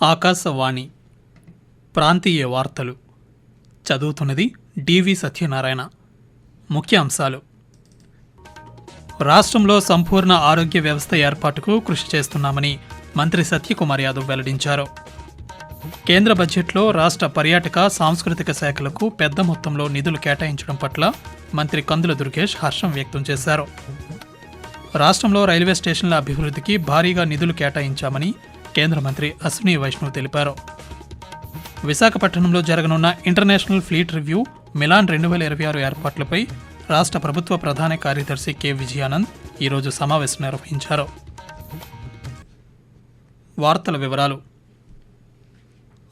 ఆకాశవాణి ప్రాంతీయ వార్తలు చదువుతున్నది డివి సత్యనారాయణ. ముఖ్య అంశాలు రాష్ట్రంలో సంపూర్ణ ఆరోగ్య వ్యవస్థ ఏర్పాటుకు కృషి చేస్తున్నామని మంత్రి సత్యకుమార్ యాదవ్ వెల్లడించారు. కేంద్ర బడ్జెట్లో రాష్ట్ర పర్యాటక సాంస్కృతిక శాఖలకు పెద్ద మొత్తంలో నిధులు కేటాయించడం పట్ల మంత్రి కందుల దుర్గేష్ హర్షం వ్యక్తం చేశారు. రాష్ట్రంలో రైల్వే స్టేషన్ల అభివృద్ధికి భారీగా నిధులు కేటాయించామని కేంద్ర మంత్రి అశ్విని వైష్ణవ్ తెలిపారు. విశాఖపట్నంలో జరగనున్న ఇంటర్నేషనల్ ఫ్లీట్ రివ్యూ మిలాన్ రెండు వేల ఇరవై ఆరు ఏర్పాట్లపై రాష్ట్ర ప్రభుత్వ ప్రధాన కార్యదర్శి కె. విజయానంద్ ఈరోజు సమావేశం నిర్వహించారు. వార్తల వివరాలు.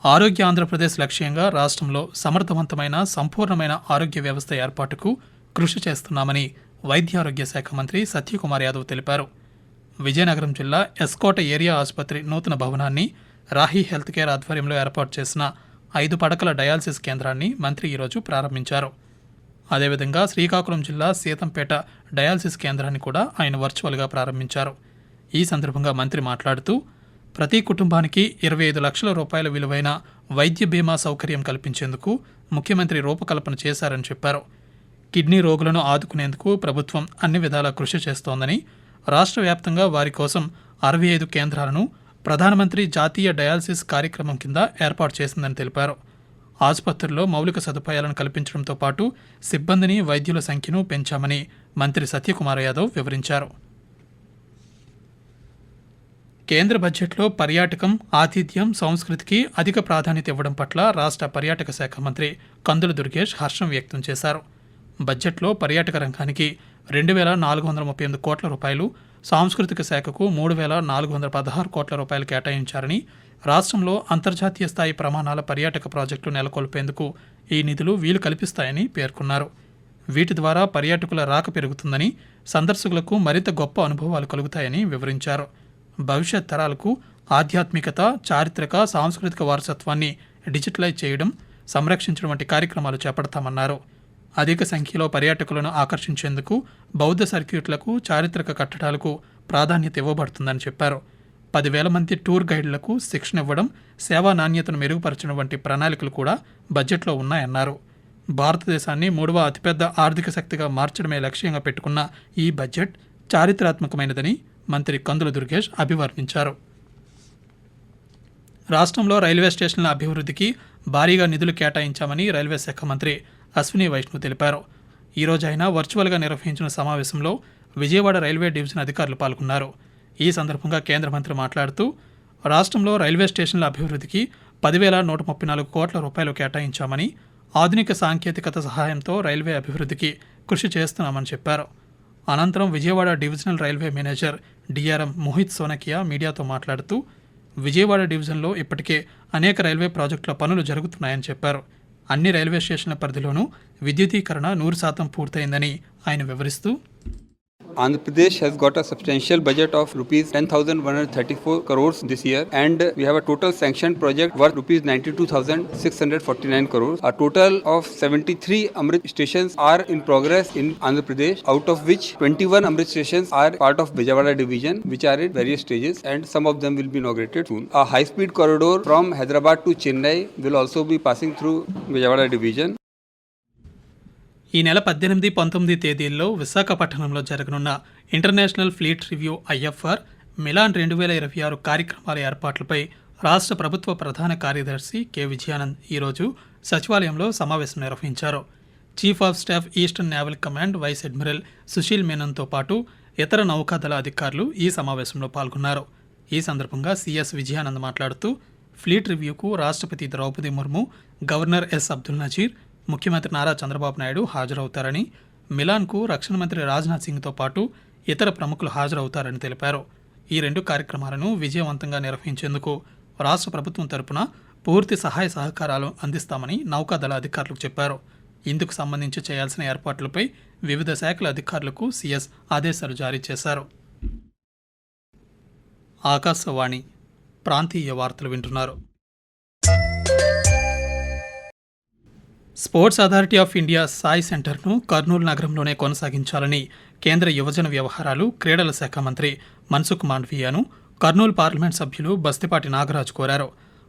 ఆరోగ్య ఆంధ్రప్రదేశ్ లక్ష్యంగా రాష్ట్రంలో సమర్థవంతమైన సంపూర్ణమైన ఆరోగ్య వ్యవస్థ ఏర్పాటుకు కృషి చేస్తున్నామని వైద్యారోగ్య శాఖ మంత్రి సత్యకుమార్ యాదవ్ తెలిపారు. విజయనగరం జిల్లా ఎస్కోట ఏరియా ఆసుపత్రి నూతన భవనాన్ని రాహీ హెల్త్ కేర్ ఆధ్వర్యంలో ఏర్పాటు చేసిన ఐదు పడకల డయాలసిస్ కేంద్రాన్ని మంత్రి ఈరోజు ప్రారంభించారు. అదేవిధంగా శ్రీకాకుళం జిల్లా సీతంపేట డయాలసిస్ కేంద్రాన్ని కూడా ఆయన వర్చువల్గా ప్రారంభించారు. ఈ సందర్భంగా మంత్రి మాట్లాడుతూ ప్రతి కుటుంబానికి ఇరవై ఐదు లక్షల రూపాయల విలువైన వైద్య బీమా సౌకర్యం కల్పించేందుకు ముఖ్యమంత్రి రూపకల్పన చేశారని చెప్పారు. కిడ్నీ రోగులను ఆదుకునేందుకు ప్రభుత్వం అన్ని విధాలా కృషి చేస్తోందని రాష్ట్ర వ్యాప్తంగా వారి కోసం అరవై ఐదు కేంద్రాలను ప్రధానమంత్రి జాతీయ డయాలసిస్ కార్యక్రమం కింద ఏర్పాటు చేసిందని తెలిపారు. ఆసుపత్రుల్లో మౌలిక సదుపాయాలను కల్పించడంతో పాటు సిబ్బందిని వైద్యుల సంఖ్యను పెంచామని మంత్రి సత్యకుమార్ యాదవ్ వివరించారు. కేంద్ర బడ్జెట్లో పర్యాటకం ఆతిథ్యం సంస్కృతికి అధిక ప్రాధాన్యత ఇవ్వడం పట్ల రాష్ట్ర పర్యాటక శాఖ మంత్రి కందుల దుర్గేష్ హర్షం వ్యక్తం చేశారు. బడ్జెట్లో పర్యాటక రంగానికి రెండు వేల నాలుగు వందల ముప్పై ఎనిమిది కోట్ల రూపాయలు సాంస్కృతిక శాఖకు మూడు వేల నాలుగు వందల పదహారు కోట్ల రూపాయలు కేటాయించారని రాష్ట్రంలో అంతర్జాతీయ స్థాయి ప్రమాణాల పర్యాటక ప్రాజెక్టులు నెలకొల్పేందుకు ఈ నిధులు వీలు కల్పిస్తాయని పేర్కొన్నారు. వీటి ద్వారా పర్యాటకుల రాక పెరుగుతుందని సందర్శకులకు మరింత గొప్ప అనుభవాలు కలుగుతాయని వివరించారు. భవిష్యత్ తరాలకు ఆధ్యాత్మికత చారిత్రక సాంస్కృతిక వారసత్వాన్ని డిజిటలైజ్ చేయడం సంరక్షించడం వంటి కార్యక్రమాలు చేపడతామన్నారు. అధిక సంఖ్యలో పర్యాటకులను ఆకర్షించేందుకు బౌద్ధ సర్క్యూట్లకు చారిత్రక కట్టడాలకు ప్రాధాన్యత ఇవ్వబడుతుందని చెప్పారు. పదివేల మంది టూర్ గైడ్లకు శిక్షణ ఇవ్వడం సేవా నాణ్యతను మెరుగుపరచడం వంటి ప్రణాళికలు కూడా బడ్జెట్లో ఉన్నాయన్నారు. భారతదేశాన్ని మూడవ అతిపెద్ద ఆర్థిక శక్తిగా మార్చడమే లక్ష్యంగా పెట్టుకున్న ఈ బడ్జెట్ చారిత్రాత్మకమైనదని మంత్రి కందుల దుర్గేష్ అభివర్ణించారు. రాష్ట్రంలో రైల్వే స్టేషన్ల అభివృద్ధికి భారీగా నిధులు కేటాయించామని రైల్వే శాఖ మంత్రి అశ్విని వైష్ణవ్ తెలిపారు. ఈరోజు ఆయన వర్చువల్గా నిర్వహించిన సమావేశంలో విజయవాడ రైల్వే డివిజన్ అధికారులు పాల్గొన్నారు. ఈ సందర్భంగా కేంద్ర మంత్రి మాట్లాడుతూ రాష్ట్రంలో రైల్వే స్టేషన్ల అభివృద్ధికి పదివేల నూట ముప్పై నాలుగు కోట్ల రూపాయలు కేటాయించామని ఆధునిక సాంకేతికత సహాయంతో రైల్వే అభివృద్ధికి కృషి చేస్తున్నామని చెప్పారు. అనంతరం Vijayawada divisional railway manager DRM Mohit Sonakia మీడియాతో మాట్లాడుతూ విజయవాడ డివిజన్లో ఇప్పటికే అనేక రైల్వే ప్రాజెక్టుల పనులు జరుగుతున్నాయని చెప్పారు. అన్ని రైల్వే స్టేషన్ల పరిధిలోనూ విద్యుదీకరణ నూరు శాతం పూర్తయిందని ఆయన వివరిస్తూ Andhra Pradesh has got a substantial budget of rupees 10,134 crores this year and we have a total sanctioned project worth rupees 92,649 crores. A total of 73 Amrit stations are in progress in Andhra Pradesh out of which 21 Amrit stations are part of Vijayawada division which are in various stages and some of them will be inaugurated soon. A high speed corridor from Hyderabad to Chennai will also be passing through Vijayawada division. ఈ నెల పద్దెనిమిది పంతొమ్మిది తేదీల్లో విశాఖపట్నంలో జరగనున్న international fleet review IFR Milan రెండు వేల ఇరవై ఆరు కార్యక్రమాల ఏర్పాట్లపై రాష్ట్ర ప్రభుత్వ ప్రధాన కార్యదర్శి కె. విజయానంద్ ఈరోజు సచివాలయంలో సమావేశం నిర్వహించారు. Chief of staff eastern naval command vice admiral Sushil మేనన్తో పాటు ఇతర నౌకాదళ అధికారులు ఈ సమావేశంలో పాల్గొన్నారు. ఈ సందర్భంగా సిఎస్ విజయానంద్ మాట్లాడుతూ ఫ్లీట్ రివ్యూకు రాష్ట్రపతి ద్రౌపది ముర్ము గవర్నర్ ఎస్. అబ్దుల్ నజీర్ ముఖ్యమంత్రి నారా చంద్రబాబు నాయుడు హాజరవుతారని మిలాన్కు రక్షణ మంత్రి రాజ్నాథ్ సింగ్తో పాటు ఇతర ప్రముఖులు హాజరవుతారని తెలిపారు. ఈ రెండు కార్యక్రమాలను విజయవంతంగా నిర్వహించేందుకు రాష్ట్ర ప్రభుత్వం తరపున పూర్తి సహాయ సహకారాలు అందిస్తామని నౌకాదళ అధికారులకు చెప్పారు. ఇందుకు సంబంధించి చేయాల్సిన ఏర్పాట్లపై వివిధ శాఖల అధికారులకు సీఎస్ ఆదేశాలు జారీ చేశారు. ఆకాశవాణి ప్రాంతీయ వార్తలు వింటున్నారు. Sports authority of India SAI సెంటర్ను కర్నూలు నగరంలోనే కొనసాగించాలని కేంద్ర యువజన వ్యవహారాలు క్రీడల శాఖ మంత్రి మన్సుఖ్ మాండవీయను కర్నూలు పార్లమెంట్ సభ్యులు బస్తిపాటి నాగరాజు కోరారు.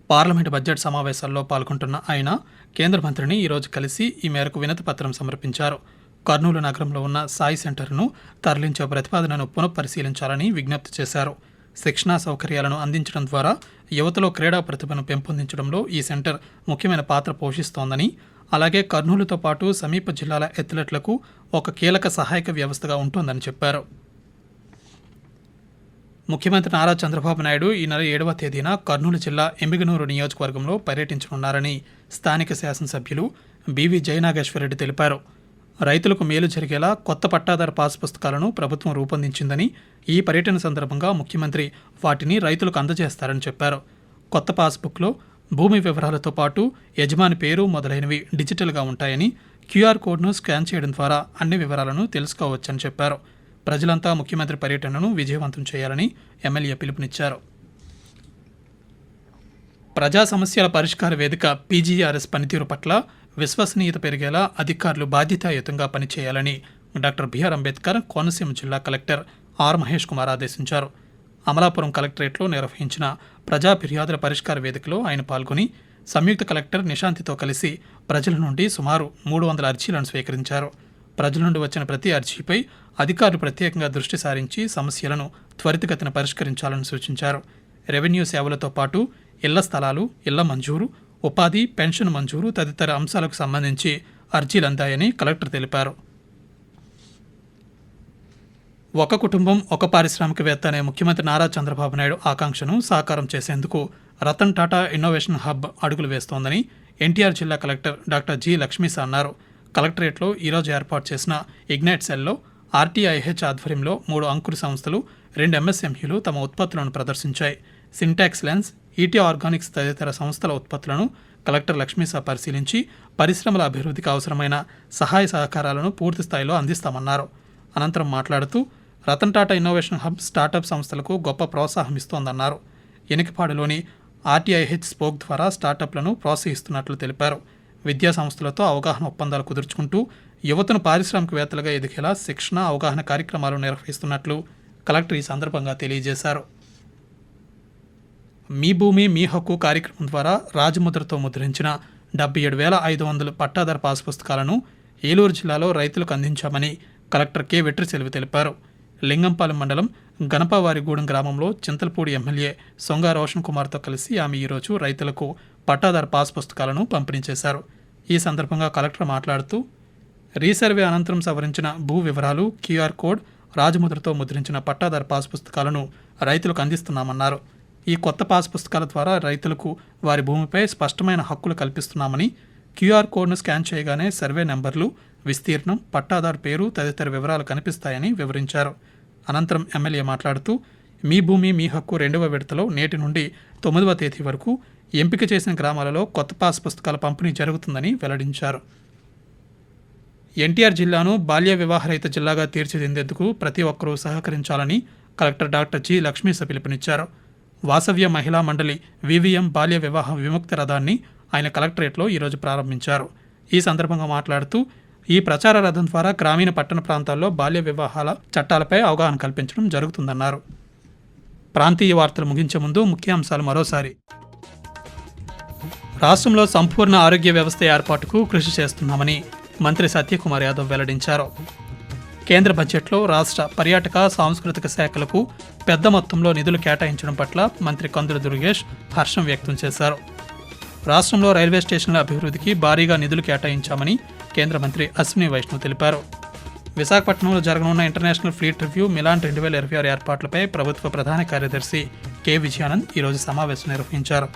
పార్లమెంటు బడ్జెట్ సమావేశాల్లో పాల్గొంటున్న ఆయన కేంద్ర మంత్రిని ఈరోజు కలిసి ఈ మేరకు వినతి పత్రం సమర్పించారు. కర్నూలు నగరంలో ఉన్న సాయి సెంటర్ను తరలించే ప్రతిపాదనను పునఃపరిశీలించాలని విజ్ఞప్తి చేశారు. శిక్షణా సౌకర్యాలను అందించడం ద్వారా యువతలో క్రీడా ప్రతిభను పెంపొందించడంలో ఈ సెంటర్ ముఖ్యమైన పాత్ర పోషిస్తోందని అలాగే కర్నూలుతో పాటు సమీప జిల్లాల ఎథ్లెట్లకు ఒక కీలక సహాయక వ్యవస్థగా ఉంటుందని చెప్పారు. ముఖ్యమంత్రి నారా చంద్రబాబు నాయుడు ఈ నెల ఏడవ తేదీన కర్నూలు జిల్లా ఎంబిగనూరు నియోజకవర్గంలో పర్యటించనున్నారని స్థానిక శాసనసభ్యులు బివి జయనాగేశ్వరరెడ్డి తెలిపారు. రైతులకు మేలు జరిగేలా కొత్త పట్టాదారు పాస్ పుస్తకాలను ప్రభుత్వం రూపొందించిందని ఈ పర్యటన సందర్భంగా ముఖ్యమంత్రి వాటిని రైతులకు అందజేస్తారని చెప్పారు. కొత్త పాస్బుక్లో భూమి వివరాలతో పాటు యజమాని పేరు మొదలైనవి డిజిటల్గా ఉంటాయని క్యూఆర్ కోడ్ను స్కాన్ చేయడం ద్వారా అన్ని వివరాలను తెలుసుకోవచ్చని చెప్పారు. ప్రజలంతా ముఖ్యమంత్రి పర్యటనను విజయవంతం చేయాలని ఎమ్మెల్యే పిలుపునిచ్చారు. ప్రజా సమస్యల పరిష్కార వేదిక పీజీఆర్ఎస్ పనితీరు పట్ల విశ్వసనీయత పెరిగేలా అధికారులు బాధ్యతాయుతంగా పనిచేయాలని డాక్టర్ బిఆర్ అంబేద్కర్ కోనసీమ జిల్లా కలెక్టర్ ఆర్ మహేష్ కుమార్ ఆదేశించారు. అమలాపురం కలెక్టరేట్లో నిర్వహించిన ప్రజా ఫిర్యాదుల పరిష్కార వేదికలో ఆయన పాల్గొని సంయుక్త కలెక్టర్ నిశాంతితో కలిసి ప్రజల నుండి సుమారు మూడు వందల అర్జీలను స్వీకరించారు. ప్రజల నుండి వచ్చిన ప్రతి అర్జీపై అధికారులు ప్రత్యేకంగా దృష్టి సారించి సమస్యలను త్వరితగతిన పరిష్కరించాలని సూచించారు. రెవెన్యూ సేవలతో పాటు ఇళ్ళ స్థలాలు ఇళ్ళ మంజూరు ఉపాధి పెన్షన్ మంజూరు తదితర అంశాలకు సంబంధించి అర్జీలు అందాయని కలెక్టర్ తెలిపారు. ఒక కుటుంబం ఒక పారిశ్రామికవేత్త అనే ముఖ్యమంత్రి నారా చంద్రబాబు నాయుడు ఆకాంక్షను సాకారం చేసేందుకు రతన్ టాటా ఇన్నోవేషన్ హబ్ అడుగులు వేస్తోందని ఎన్టీఆర్ జిల్లా కలెక్టర్ డాక్టర్ జి లక్ష్మీస అన్నారు. కలెక్టరేట్లో ఈరోజు ఏర్పాటు చేసిన ఇగ్నైట్ సెల్లో ఆర్టీఐహెచ్ ఆధ్వర్యంలో మూడు అంకుర సంస్థలు రెండు ఎంఎస్ఎంఈలు తమ ఉత్పత్తులను ప్రదర్శించాయి. సింటాక్స్ లెన్స్ ఈటీ ఆర్గానిక్స్ తదితర సంస్థల ఉత్పత్తులను కలెక్టర్ లక్ష్మీస పరిశీలించి పరిశ్రమల అభివృద్ధికి అవసరమైన సహాయ సహకారాలను పూర్తి స్థాయిలో అందిస్తామన్నారు. అనంతరం మాట్లాడుతూ Ratan Tata innovation hub startup సంస్థలకు గొప్ప ప్రోత్సాహం ఇస్తోందన్నారు. ఎనికపాడులోని ఆర్టీఐహెచ్ స్పోక్ ద్వారా స్టార్టప్లను ప్రోత్సహిస్తున్నట్లు తెలిపారు. విద్యా సంస్థలతో అవగాహన ఒప్పందాలు కుదుర్చుకుంటూ యువతను పారిశ్రామికవేత్తలుగా ఎదిగేలా శిక్షణ అవగాహన కార్యక్రమాలు నిర్వహిస్తున్నట్లు కలెక్టర్ ఈ సందర్భంగా తెలియజేశారు. మీ భూమి మీ హక్కు కార్యక్రమం ద్వారా రాజముద్రతో ముద్రించిన డెబ్బై ఏడు వేల ఐదు వందల పట్టాదారు పాస్ పుస్తకాలను ఏలూరు జిల్లాలో రైతులకు అందించామని కలెక్టర్ కె. వెట్రిసెల్వి తెలిపారు. లింగంపాలెం మండలం గణపవారిగూడెం గ్రామంలో చింతలపూడి ఎమ్మెల్యే సొంగ రోషన్ కుమార్తో కలిసి ఆమె ఈరోజు రైతులకు పట్టాదారు పాస్ పుస్తకాలను పంపిణీ చేశారు. ఈ సందర్భంగా కలెక్టర్ మాట్లాడుతూ రీసర్వే అనంతరం సవరించిన భూ వివరాలు క్యూఆర్ కోడ్ రాజముద్రతో ముద్రించిన పట్టాదారు పాస్ పుస్తకాలను రైతులకు అందిస్తున్నామన్నారు. ఈ కొత్త పాస్ పుస్తకాల ద్వారా రైతులకు వారి భూమిపై స్పష్టమైన హక్కులు కల్పిస్తున్నామని క్యూఆర్ కోడ్ను స్కాన్ చేయగానే సర్వే నెంబర్లు విస్తీర్ణం పట్టాదారు పేరు తదితర వివరాలు కనిపిస్తాయని వివరించారు. అనంతరం ఎమ్మెల్యే మాట్లాడుతూ మీ భూమి మీ హక్కు రెండవ విడతలో నేటి నుండి తొమ్మిదవ తేదీ వరకు ఎంపిక చేసిన గ్రామాలలో కొత్త పాస్ పుస్తకాల పంపిణీ జరుగుతుందని వెల్లడించారు. ఎన్టీఆర్ జిల్లాను బాల్య వివాహరహిత జిల్లాగా తీర్చిదిద్దేందుకు ప్రతి ఒక్కరూ సహకరించాలని కలెక్టర్ డాక్టర్ జి. లక్ష్మీస పిలుపునిచ్చారు. వాసవ్య మహిళా మండలి వివిఎం బాల్య వివాహ విముక్తి రథాన్ని ఆయన కలెక్టరేట్లో ఈరోజు ప్రారంభించారు. ఈ సందర్భంగా మాట్లాడుతూ ఈ ప్రచార రథం ద్వారా గ్రామీణ పట్టణ ప్రాంతాల్లో బాల్య వివాహాల చట్టాలపై అవగాహన కల్పించడం జరుగుతుందన్నారు. ప్రాంతీయ వార్తలు ముగించే ముందు ముఖ్యాంశాలు మరోసారి. రాష్ట్రంలో సంపూర్ణ ఆరోగ్య వ్యవస్థ ఏర్పాటుకు కృషి చేస్తున్నామని మంత్రి సత్యకుమార్ యాదవ్ వెల్లడించారు. కేంద్ర బడ్జెట్లో రాష్ట్ర పర్యాటక సాంస్కృతిక శాఖలకు పెద్ద మొత్తంలో నిధులు కేటాయించడం పట్ల మంత్రి కందుల దుర్గేష్ హర్షం వ్యక్తం చేశారు. రాష్ట్రంలో రైల్వే స్టేషన్ల అభివృద్ధికి భారీగా నిధులు కేటాయించామని కేంద్ర మంత్రి అశ్విని వైష్ణవ్ తెలిపారు. విశాఖపట్నంలో జరగనున్న ఇంటర్నేషనల్ ఫ్లీట్ రివ్యూ మిలాన్ రెండు వేల ఇరవై ఆరు ఏర్పాట్లపై ప్రభుత్వ ప్రధాన కార్యదర్శి కె విజయానంద్ ఈరోజు సమావేశం నిర్వహించారు.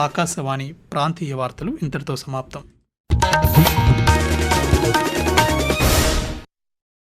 ఆకాశవాణి ప్రాంతీయ వార్తలు ఇంతటితో సమాప్తం.